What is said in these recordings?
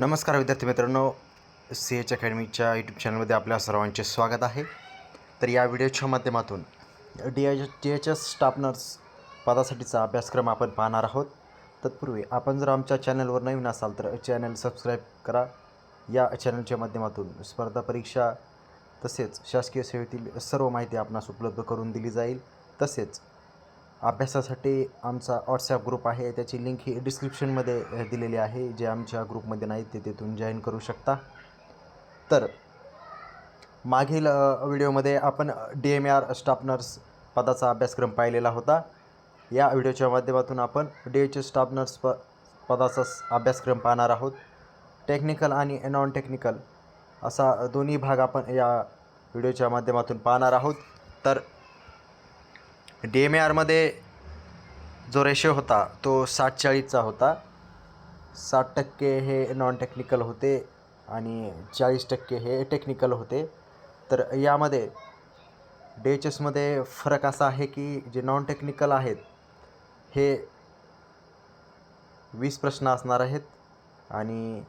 नमस्कार विद्यार्थी मित्रांनो सी एच अकॅडमीच्या यूट्यूब चॅनलमध्ये आपल्या सर्वांचे स्वागत आहे. तर या व्हिडिओच्या माध्यमातून D H D H S staff nurse पदासाठीचा अभ्यासक्रम आपण पाहणार आहोत. तत्पूर्वी आपण जर आमच्या चॅनलवर नवीन असाल तर चॅनल सबस्क्राईब करा. या चॅनलच्या माध्यमातून स्पर्धा परीक्षा तसेच शासकीय सेवेतील सर्व माहिती आपणास उपलब्ध करून दिली जाईल. तसेच अभ्यासासाठी आमचा व्हॉट्सॲप ग्रुप आहे. त्याची लिंक ही डिस्क्रिप्शनमध्ये दिलेली आहे. जे आमच्या ग्रुपमध्ये नाहीत ते तिथून जॉईन करू शकता. तर मागील व्हिडिओमध्ये आपण D M R staff nurse पदाचा अभ्यासक्रम पाहिलेला होता. या व्हिडिओच्या माध्यमातून आपण डी एच स्टाफ नर्स प पदाचा अभ्यासक्रम पाहणार आहोत. टेक्निकल आणि नॉन टेक्निकल असा दोन्ही भाग आपण या व्हिडिओच्या माध्यमातून पाहणार आहोत. तर डी एम ए आरमध्ये जो रेशो होता तो साठ चाळीसचा होता. साठ टक्के हे नॉन टेक्निकल होते आणि चाळीस टक्के हे टेक्निकल होते. तर यामध्ये डी एच एसमध्ये फरक असा आहे की जे नॉन टेक्निकल आहेत हे वीस प्रश्न असणार आहेत आणि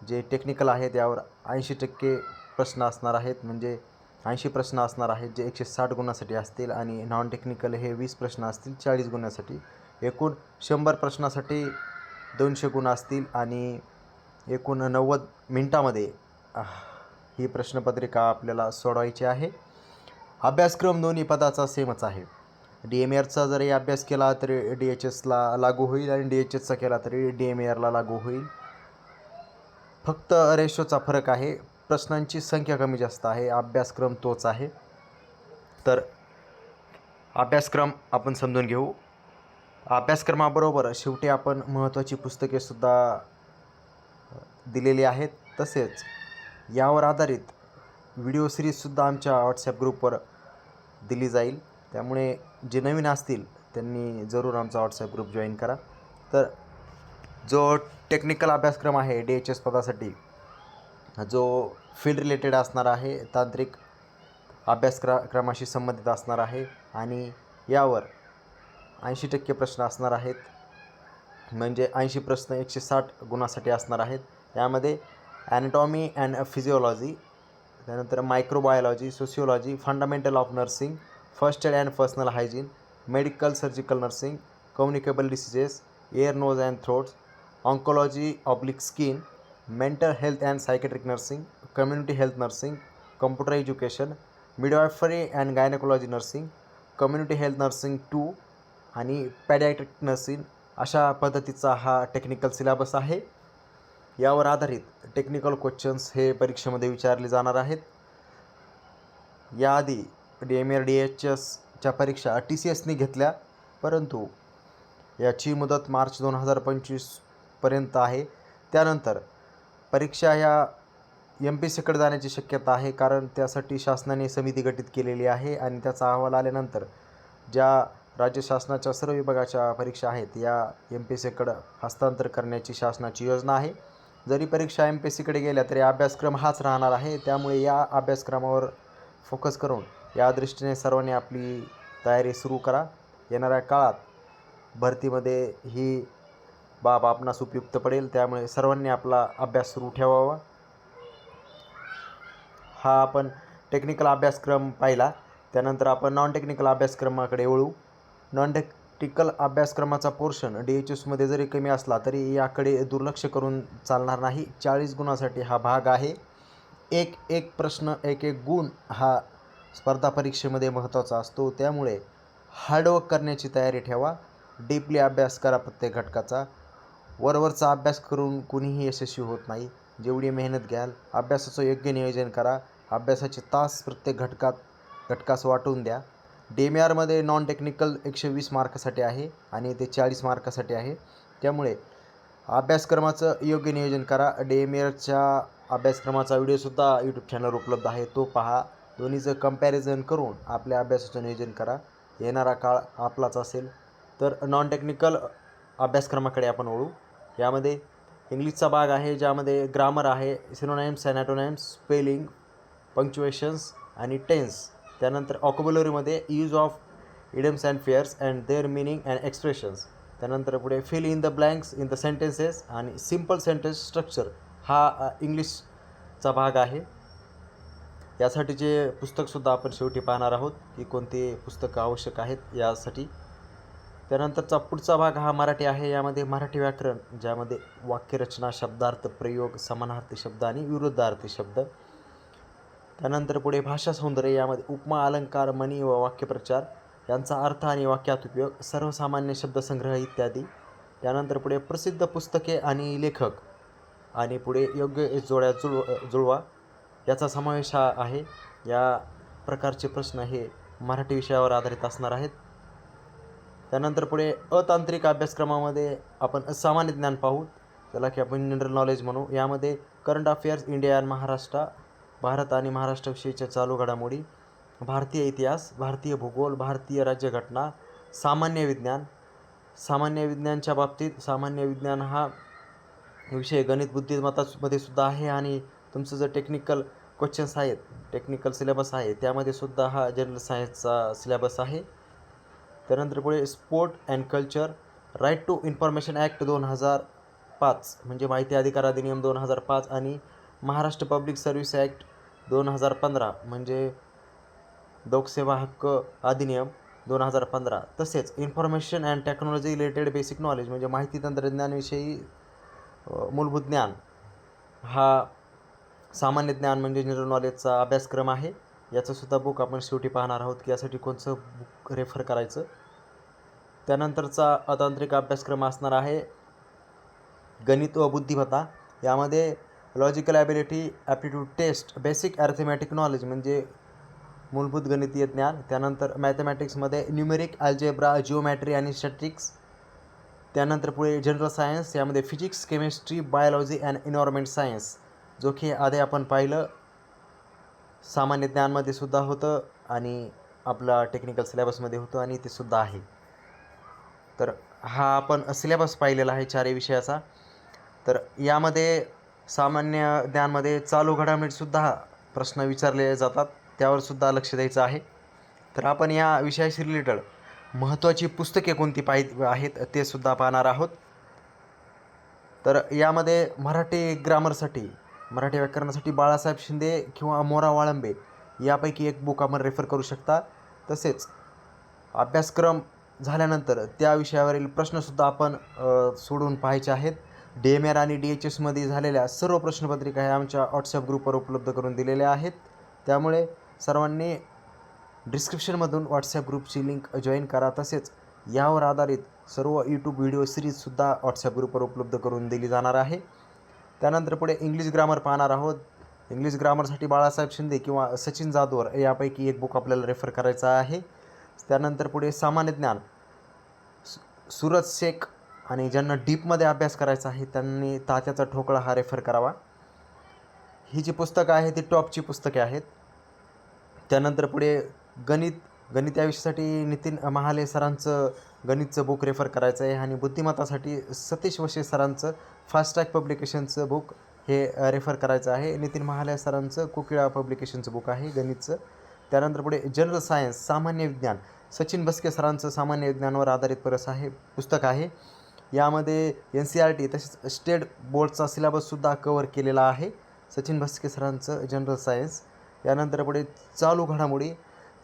जे टेक्निकल आहेत यावर ऐंशी टक्के प्रश्न असणार आहेत. म्हणजे ऐंशी प्रश्न असणार आहेत जे एकशे साठ गुणासाठी असतील आणि नॉन टेक्निकल हे वीस प्रश्न असतील चाळीस गुणासाठी. एकूण शंभर प्रश्नासाठी दोनशे गुण असतील आणि एकूण नव्वद मिनटामध्ये ही प्रश्नपत्रिका आपल्याला सोडवायची आहे. अभ्यासक्रम दोन्ही पदाचा सेमच आहे. डी एम एरचा जरी अभ्यास केला तरी डी एच एसला लागू होईल आणि डी एच एसचा केला तरी डी एम एरला लागू होईल. फक्त रेशोचा फरक आहे. प्रश्नांची संख्या कमी जास्त आहे अभ्यासक्रम तोच आहे. तर अभ्यासक्रम आपण समजून घेऊ. अभ्यासक्रमाबरोबर शेवटी आपण महत्त्वाची पुस्तकेसुद्धा दिलेली आहेत. तसेच यावर आधारित व्हिडिओ सिरीजसुद्धा आमच्या व्हॉट्सॲप ग्रुपवर दिली जाईल. त्यामुळे जे नवीन असतील त्यांनी जरूर आमचा व्हॉट्सॲप ग्रुप जॉईन करा. तर जो टेक्निकल अभ्यासक्रम आहे डी एच एस पदासाठी जो फील्ड रिलेटेड असणार आहे तांत्रिक अभ्यासक्र क्रमाशी संबंधित असणार आहे आणि यावर ऐंशी टक्के प्रश्न असणार आहेत. म्हणजे ऐंशी प्रश्न एकशे साठ गुणासाठी असणार आहेत. यामध्ये ॲनाटॉमी अँड फिजिओलॉजी त्यानंतर microbiology sociology fundamental of nursing first aid and personal hygiene medical surgical nursing communicable diseases ear nose and throats oncology oblique skin mental health and psychiatric nursing community health nursing computer education midwifery and gynaecology nursing community health nursing two आणि paediatric nursing अशा पद्धतीचा हा technical syllabus आहे. यावर आधारित technical questions हे परीक्षेमध्ये विचारले जाणार आहेत. याआधी D M R D H एसच्या परीक्षा टी सी एसनी घेतल्या परंतु याची मुदत मार्च दोन हजार पंचवीसपर्यंत आहे. त्यानंतर परीक्षा ह्या एम पी सीकडे जाण्याची शक्यता आहे कारण त्यासाठी शासनाने समिती गठीत केलेली आहे आणि त्याचा अहवाल आल्यानंतर ज्या राज्य शासनाच्या सर्व विभागाच्या परीक्षा आहेत या एम पी सीकडं हस्तांतर करण्याची शासनाची योजना आहे. जरी परीक्षा एम पी सीकडे गेल्या तरी अभ्यासक्रम हाच राहणार आहे. त्यामुळे या अभ्यासक्रमावर फोकस करून या दृष्टीने सर्वांनी आपली तयारी सुरू करा. येणाऱ्या काळात भरतीमध्ये ही बाब आपणास उपयुक्त पडेल. त्यामुळे सर्वांनी आपला अभ्यास सुरू ठेवावा. हा आपण टेक्निकल अभ्यासक्रम पाहिला. त्यानंतर आपण नॉन टेक्निकल अभ्यासक्रमाकडे वळू. नॉन टेक्निकल अभ्यासक्रमाचा पोर्शन डी एच एसमध्ये जरी कमी असला तरी याकडे दुर्लक्ष करून चालणार नाही. चाळीस गुणासाठी हा भाग आहे. एक एक प्रश्न एक एक गुण हा स्पर्धा परीक्षेमध्ये महत्त्वाचा असतो. त्यामुळे हार्डवर्क करण्याची तयारी ठेवा. डीपली अभ्यास करा प्रत्येक घटकाचा. वरवरचा अभ्यास करून कुणीही यशस्वी होत नाही. जेवढी मेहनत घ्याल अभ्यासाचं योग्य नियोजन करा. अभ्यासाचे तास प्रत्येक घटकात घटकास वाटून द्या. डी आरमध्ये नॉन टेक्निकल एकशे वीस मार्कासाठी आहे आणि ते चाळीस मार्कासाठी आहे. त्यामुळे अभ्यासक्रमाचं योग्य नियोजन करा. डी अभ्यासक्रमाचा व्हिडिओसुद्धा यूट्यूब चॅनलवर उपलब्ध आहे. तो पहा. दोन्हीचं कंपॅरिझन करून आपल्या अभ्यासाचं नियोजन करा. येणारा काळ आपलाच असेल. तर नॉन टेक्निकल अभ्यासक्रमाकडे आपण वळू. यामध्ये इंग्लिशचा भाग आहे ज्यामध्ये ग्रामर आहे सिनोनाइम्स ॲनाटोनाइम्स स्पेलिंग पंक्च्युएशन्स आणि टेन्स त्यानंतर ऑकोबुलरीमध्ये use of idioms and phrases and their meaning and expressions त्यानंतर पुढे fill in the blanks in the sentences आणि सिंपल सेंटेन्स स्ट्रक्चर हा इंग्लिशचा भाग आहे. यासाठीचे पुस्तकसुद्धा आपण शेवटी पाहणार आहोत की कोणते पुस्तकं आवश्यक आहेत यासाठी त्यानंतरचा पुढचा भाग हा मराठी आहे. यामध्ये मराठी व्याकरण ज्यामध्ये वाक्यरचना शब्दार्थ प्रयोग समानार्थी शब्द आणि विरुद्धार्थी शब्द. त्यानंतर पुढे भाषा सौंदर्य यामध्ये उपमा अलंकार मनी व वाक्यप्रचार. यांचा अर्थ आणि वाक्यात उपयोग सर्वसामान्य शब्दसंग्रह इत्यादी. त्यानंतर पुढे प्रसिद्ध पुस्तके आणि लेखक. आणि पुढे योग्य जोड्या जुळ जुळवा. याचा समावेश हा आहे. या प्रकारचे प्रश्न हे मराठी विषयावर आधारित असणार आहेत. त्यानंतर पुढे अतांत्रिक अभ्यासक्रमामध्ये आपण सामान्य ज्ञान पाहू. त्याला की आपण जनरल नॉलेज म्हणू. यामध्ये करंट अफेअर्स इंडिया आणि महाराष्ट्र भारत आणि महाराष्ट्राविषयीच्या चालू घडामोडी भारतीय इतिहास भारतीय भूगोल भारतीय राज्यघटना सामान्य विज्ञान. सामान्य विज्ञानच्या बाबतीत सामान्य विज्ञान हा विषय गणित बुद्धिमत्तामध्ये सुद्धा आहे आणि तुमचं जर टेक्निकल क्वेश्चन्स आहेत टेक्निकल सिलेबस आहे त्यामध्ये सुद्धा हा जनरल सायन्सचा सिलेबस आहे. त्यानंतर पुढे sport and culture right to information act दोन हजार पाच म्हणजे माहिती अधिकार अधिनियम दोन हजार पाच आणि महाराष्ट्र पब्लिक सर्व्हिस ॲक्ट दोन हजार पंधरा म्हणजे लोकसेवा हक्क अधिनियम दोन हजार पंधरा. तसेच information and technology related basic knowledge म्हणजे माहिती तंत्रज्ञानविषयी मूलभूत ज्ञान हा सामान्य ज्ञान म्हणजे जनरल नॉलेजचा अभ्यासक्रम आहे. याचंसुद्धा बुक आपण शेवटी पाहणार आहोत की यासाठी कोणचं बुक रेफर करायचं. त्यानंतरचा अतांत्रिक अभ्यासक्रम असणार आहे. गणित व बुद्धिमत्ता. यामध्ये logical ability aptitude test basic arithmetic knowledge म्हणजे मूलभूत गणितीय ज्ञान. त्यानंतर मॅथमॅटिक्समध्ये न्यूमेरिक अल्जेब्रा जिओमॅट्री आणि स्टॅटिक्स त्यानंतर पुढे जनरल सायन्स यामध्ये physics chemistry biology and environment science जो की आधी आपण पाहिलं. सामान्य ज्ञानमध्ये सुद्धा होतं आणि आपला टेक्निकल सिलेबसमध्ये होतं आणि ते सुद्धा आहे. तर हा आपण सिलेबस पाहिलेला आहे चारही विषयाचा. तर यामध्ये सामान्य ज्ञानमध्ये चालू घडामोडीसुद्धा प्रश्न विचारले जातात. त्यावरसुद्धा लक्ष द्यायचं आहे. तर आपण या विषयाशी रिलेटेड महत्त्वाची पुस्तके कोणती पाहि आहेत ते सुद्धा पाहणार आहोत. तर यामध्ये मराठी ग्रामरसाठी मराठी व्याकरणासाठी बाळासाहेब शिंदे किंवा मोरा वाळंबे यापैकी एक बुक आपण रेफर करू शकता. तसेच अभ्यासक्रम झाल्यानंतर त्या विषयावरील प्रश्नसुद्धा आपण सोडून पाहायचे आहेत. डी एम आर आणि डी एच एसमध्ये झालेल्या सर्व प्रश्नपत्रिका ह्या आमच्या व्हॉट्सअप ग्रुपवर उपलब्ध करून दिलेल्या आहेत. त्यामुळे सर्वांनी डिस्क्रिप्शनमधून व्हॉट्सअप ग्रुपची लिंक जॉईन करा. तसेच यावर आधारित सर्व यूट्यूब व्हिडिओ सिरीजसुद्धा व्हॉट्सअप ग्रुपवर उपलब्ध करून दिली जाणार आहे. त्यानंतर पुढे इंग्लिश ग्रामर पाहणार आहोत. इंग्लिश ग्रामरसाठी बाळासाहेब शिंदे किंवा सचिन जाधवर यापैकी एक बुक आपल्याला रेफर करायचा आहे. त्यानंतर पुढे सामान्य ज्ञान. सुरज शेख आणि ज्यांना डीपमध्ये अभ्यास करायचा आहे त्यांनी तात्याचा ठोकळा हा रेफर करावा. ही जी पुस्तकं आहे ती टॉपची पुस्तके आहेत. त्यानंतर पुढे गणित गणित या विषयासाठी नितीन महाले सरांचं गणितचं बुक रेफर करायचं आहे आणि बुद्धिमत्तासाठी सतीश वशे सरांचं फास्ट ट्रॅक पब्लिकेशनचं बुक हे रेफर करायचं आहे. नितीन महालय सरांचं कोकिळा पब्लिकेशनचं बुक आहे गणितचं. त्यानंतर पुढे जनरल सायन्स सामान्य विज्ञान. सचिन बस्के सरांचं सामान्य विज्ञानावर आधारित परस आहे पुस्तक आहे. यामध्ये एन सी आर टी तसेच स्टेट बोर्डचा सिलेबससुद्धा कवर केलेला आहे. सचिन भस्के सरांचं जनरल सायन्स यानंतर पुढे चालू घडामोडी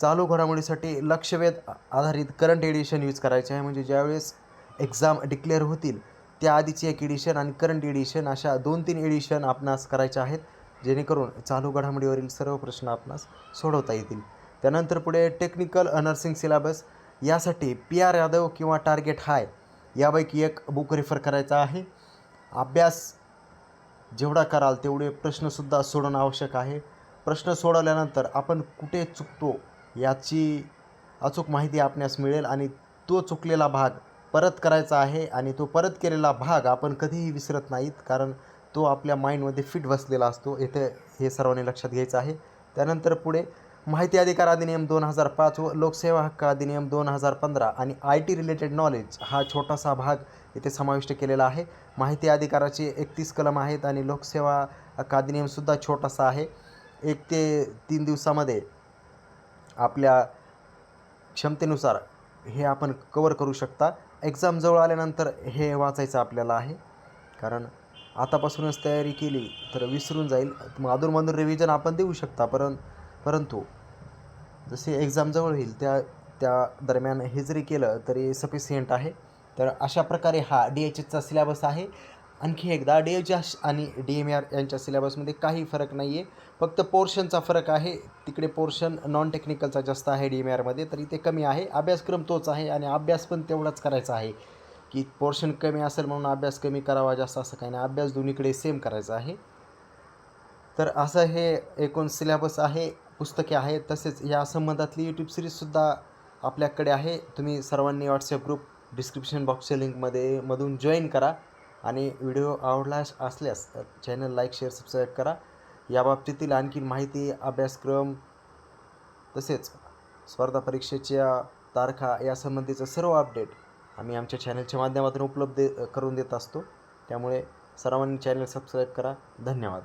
चालू घडामोडीसाठी लक्षवेध आधारित करंट एडिशन यूज करायचे आहे. म्हणजे ज्यावेळेस एक्झाम डिक्लेअर होतील त्याआधीची एक एडिशन आणि करंट एडिशन अशा दोन तीन एडिशन आपणास करायचे आहेत जेणेकरून चालू घडामोडीवरील सर्व प्रश्न आपणास सोडवता येतील. त्यानंतर पुढे टेक्निकल नर्सिंग सिलेबस यासाठी पी आर यादव किंवा टार्गेट हाय यापैकी एक बुक रेफर करायचा आहे. अभ्यास जेवढा कराल तेवढे प्रश्नसुद्धा सोडणं आवश्यक आहे. प्रश्न सोडवल्यानंतर आपण कुठे चुकतो याची अचूक माहिती आपणास मिळेल आणि तो चुकलेला भाग परत करायचा आहे आणि तो परत केलेला भाग आपण कधीही विसरत नाहीत कारण तो आपल्या माइंडमध्ये फिट बसलेला असतो. येथे हे सर्वांनी लक्षात घ्यायचं आहे. त्यानंतर पुढे माहिती अधिकार अधिनियम दोन हजार पाच व लोकसेवा हक्क अधिनियम दोन हजार पंधरा आणि आय टी रिलेटेड नॉलेज हा छोटासा भाग इथे समाविष्ट केलेला आहे. माहिती अधिकाराचे एकतीस कलम आहेत आणि लोकसेवा हक्क अधिनियमसुद्धा छोटासा आहे. एक ते तीन दिवसामध्ये आपल्या क्षमतेनुसार हे आपण कवर करू शकता. एक्झाम जवळ आल्यानंतर हे वाचायचं आपल्याला आहे. कारण आतापासूनच तयारी केली तर विसरून जाईल. मग अधूनमधून रिव्हिजन आपण देऊ शकता. परं परंतु जसे एक्झाम जवळ होईल त्या त्या दरम्यान हे जरी केलं तरी सफिशियंट आहे. तर अशा प्रकारे हा डी एच एचचा सिलेबस आहे. आणखी एकदा डी एच एस आणि डी एम आर यांच्या सिलेबसमध्ये काही फरक नाही आहे फक्त पोर्शनचा फरक आहे. तिकडे पोर्शन नॉन टेक्निकलचा जास्त आहे डी एम आरमध्ये तर इथे कमी आहे. अभ्यासक्रम तोच आहे आणि अभ्यास पण तेवढाच करायचा आहे. की पोर्शन कमी असेल म्हणून अभ्यास कमी करावा जास्त असं काही नाही. अभ्यास दोन्हीकडे सेम करायचा आहे. तर असं हे एकूण सिलेबस आहे पुस्तके आहेत. तसेच या संबंधातली यूट्यूब सिरीजसुद्धा आपल्याकडे आहे. तुम्ही सर्वांनी व्हॉट्सअप ग्रुप डिस्क्रिप्शन बॉक्सच्या लिंकमध्ये मधून जॉईन करा. आणि व्हिडिओ आवडला असल्यास चॅनल लाईक शेअर सबस्क्राईब करा. याबाबतीतील आणखी माहिती अभ्यासक्रम तसेच स्पर्धा परीक्षेच्या तारखा यासंबंधीचं सर्व अपडेट आम्ही आमच्या चॅनलच्या माध्यमातून उपलब्ध करून देत असतो. त्यामुळे सर्वांनी चॅनल सबस्क्राईब करा. धन्यवाद.